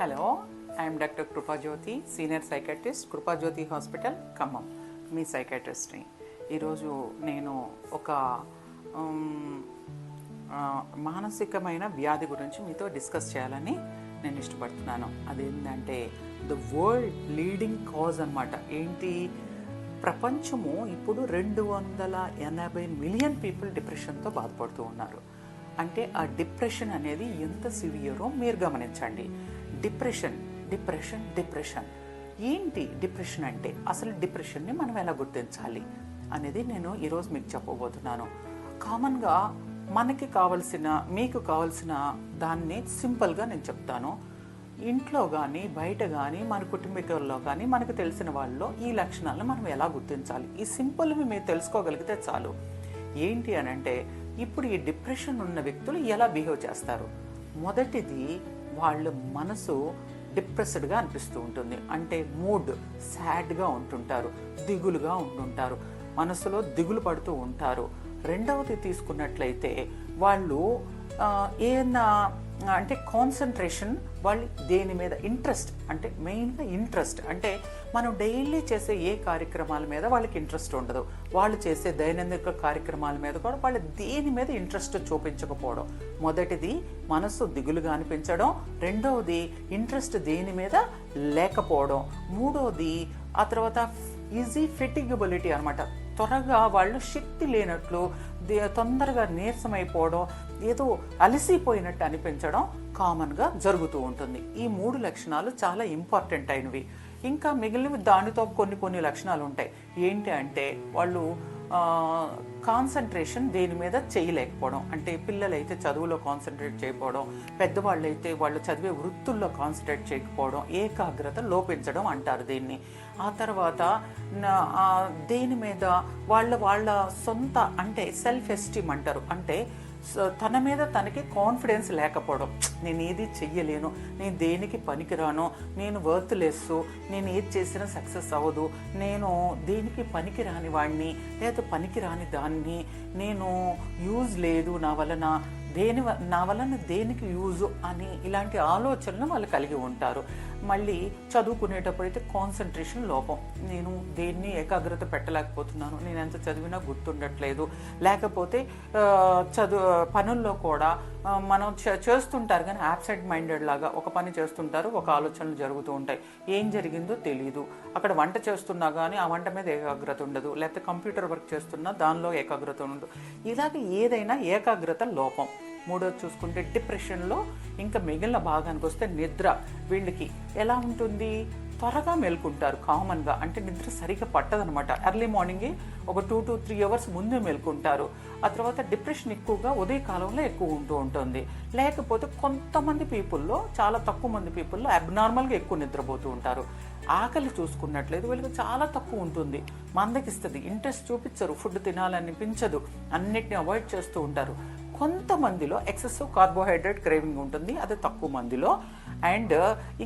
Hello I'm doctor Krupajyothi senior psychiatrist Krupajyothi hospital Khammam మీ సైకాట్రిస్ట్ని ఈరోజు నేను ఒక మానసికమైన వ్యాధి గురించి మీతో డిస్కస్ చేయాలని నేను ఇష్టపడుతున్నాను. అదేంటంటే ద వరల్డ్ లీడింగ్ కాజ్ అనమాట ఏంటి? ప్రపంచము ఇప్పుడు రెండు వందల ఎనభై మిలియన్ పీపుల్ డిప్రెషన్తో బాధపడుతూ ఉన్నారు. అంటే ఆ డిప్రెషన్ అనేది ఎంత సివియరో మీరు గమనించండి. Depression depression depression. ఏంటి డిప్రెషన్ అంటే? అసలు డిప్రెషన్ని మనం ఎలా గుర్తించాలి అనేది నేను ఈరోజు మీకు చెప్పబోతున్నాను. కామన్గా మనకి కావలసిన మీకు కావలసిన దాన్ని సింపుల్గా నేను చెప్తాను. ఇంట్లో కానీ బయట కానీ మన కుటుంబీకుల్లో కానీ మనకు తెలిసిన వాళ్ళలో ఈ లక్షణాలను మనం ఎలా గుర్తించాలి? ఈ సింపుల్వి మీరు తెలుసుకోగలిగితే చాలు. ఏంటి అని అంటే ఇప్పుడు ఈ డిప్రెషన్ ఉన్న వ్యక్తులు ఎలా బిహేవ్ చేస్తారు? మొదటిది వాళ్ళ మనసు డిప్రెస్డ్గా అనిపిస్తూ ఉంటుంది. అంటే మూడ్ సాడ్గా ఉంటుంటారు దిగులుగా ఉంటుంటారు మనసులో దిగులు పడుతూ ఉంటారు. రెండవది తీసుకున్నట్లయితే వాళ్ళు ఏదైనా అంటే కాన్సన్ట్రేషన్ వాళ్ళు దేని మీద ఇంట్రెస్ట్ అంటే మెయిన్గా ఇంట్రెస్ట్ అంటే మనం డైలీ చేసే ఏ కార్యక్రమాల మీద వాళ్ళకి ఇంట్రెస్ట్ ఉండదు. వాళ్ళు చేసే దైనందిక కార్యక్రమాల మీద కూడా వాళ్ళు దేని మీద ఇంట్రెస్ట్ చూపించకపోవడం. మొదటిది మనసు దిగులుగా అనిపించడం. రెండవది ఇంట్రెస్ట్ దేని మీద లేకపోవడం. మూడవది ఆ తర్వాత ఈజీ ఫిటిగబిలిటీ అనమాట త్వరగా వాళ్ళు శక్తి లేనట్లు దే- తొందరగా నీరసమైపోవడం ఏదో అలసిపోయినట్టు అనిపించడం కామన్గా జరుగుతూ ఉంటుంది. ఈ మూడు లక్షణాలు చాలా ఇంపార్టెంట్ అయినవి. ఇంకా మిగిలినవి దానితో కొన్ని కొన్ని లక్షణాలు ఉంటాయి. ఏంటి అంటే వాళ్ళు కాన్సన్ట్రేషన్ దేని మీద చేయలేకపోవడం. అంటే పిల్లలైతే చదువులో కాన్సన్ట్రేట్ చేయకపోవడం పెద్దవాళ్ళు అయితే వాళ్ళు చదివే వృత్తుల్లో కాన్సన్ట్రేట్ చేయకపోవడం ఏకాగ్రత లోపించడం అంటారు దీన్ని. ఆ తర్వాత దేని మీద వాళ్ళ వాళ్ళ సొంత అంటే సెల్ఫ్ ఎస్టీమ్ అంటారు. అంటే సో తన మీద తనకి కాన్ఫిడెన్స్ లేకపోవడం. నేను ఏది చెయ్యలేను నేను దేనికి పనికిరాను నేను వర్త్ లెస్ నేను ఏది చేసినా సక్సెస్ అవ్వదు నేను దేనికి పనికిరాని వాడిని లేదా పనికిరాని దాన్ని నేను యూజ్ లేదు నా వలన దేని వ- నా వలన దేనికి యూజ్ అని ఇలాంటి ఆలోచనలు వాళ్ళు కలిగి ఉంటారు. మళ్ళీ చదువుకునేటప్పుడు అయితే కాన్సన్ట్రేషన్ లోపం. నేను దేన్ని ఏకాగ్రత పెట్టలేకపోతున్నాను నేను ఎంత చదివినా గుర్తుండట్లేదు. లేకపోతే చదువు పనుల్లో కూడా మనం చే- చేస్తుంటారు కానీ యాబ్సెంట్ మైండెడ్ లాగా ఒక పని చేస్తుంటారు ఒక ఆలోచనలు జరుగుతూ ఉంటాయి. ఏం జరిగిందో తెలియదు అక్కడ వంట చేస్తున్నా కానీ ఆ వంట మీద ఏకాగ్రత ఉండదు. లేకపోతే కంప్యూటర్ వర్క్ చేస్తున్నా దానిలో ఏకాగ్రత ఉండదు. ఇలాగ ఏదైనా ఏకాగ్రత లోపం. మూడోది చూసుకుంటే డిప్రెషన్లో ఇంకా మిగిలిన భాగానికి వస్తే నిద్ర. వీళ్ళకి ఎలా ఉంటుంది? త్వరగా మేల్కుంటారు కామన్గా. అంటే నిద్ర సరిగ్గా పట్టదనమాట. ఎర్లీ మార్నింగే ఒక టూ టు త్రీ అవర్స్ ముందే మేల్కుంటారు. ఆ తర్వాత డిప్రెషన్ ఎక్కువగా ఉదయకాలంలో ఎక్కువ ఉంటూ ఉంటుంది. లేకపోతే కొంతమంది పీపుల్లో చాలా తక్కువ మంది పీపుల్లో అబ్నార్మల్గా ఎక్కువ నిద్రపోతూ ఉంటారు. ఆకలి చూసుకున్నట్లయితే వీళ్ళకి చాలా తక్కువ ఉంటుంది. మందకిస్తుంది. ఇంట్రెస్ట్ చూపించరు ఫుడ్ తినాలనిపించదు. అన్నిటిని అవాయిడ్ చేస్తూ ఉంటారు. కొంతమందిలో ఎక్సెసివ్ కార్బోహైడ్రేట్ క్రేవింగ్ ఉంటుంది అది తక్కువ మందిలో. అండ్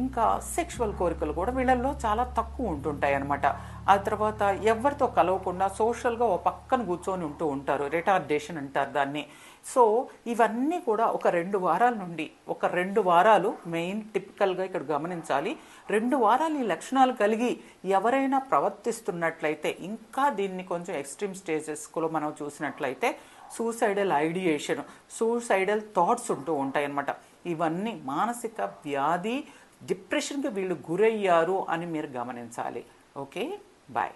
ఇంకా సెక్షువల్ కోరికలు కూడా వీళ్ళల్లో చాలా తక్కువ ఉంటుంటాయి అనమాట ఆ తర్వాత ఎవరితో కలవకుండా సోషల్గా ఓ పక్కన కూర్చొని ఉంటూ ఉంటారు రిటార్డేషన్ అంటారు దాన్ని. సో ఇవన్నీ కూడా ఒక రెండు వారాల నుండి ఒక రెండు వారాలు మెయిన్ టిపికల్గా ఇక్కడ గమనించాలి. రెండు వారాలు ఈ లక్షణాలు కలిగి ఎవరైనా ప్రవర్తిస్తున్నట్లయితే ఇంకా దీన్ని కొంచెం ఎక్స్ట్రీమ్ స్టేజెస్లో మనం చూసినట్లయితే సూసైడల్ ఐడియేషన్ సూసైడల్ థాట్స్ ఉంటూ ఉంటాయన్నమాట. ఇవన్నీ మానసిక వ్యాధి డిప్రెషన్కి వీళ్ళు గురయ్యారు అని మీరు గమనించాలి. ఓకే? బాయ్.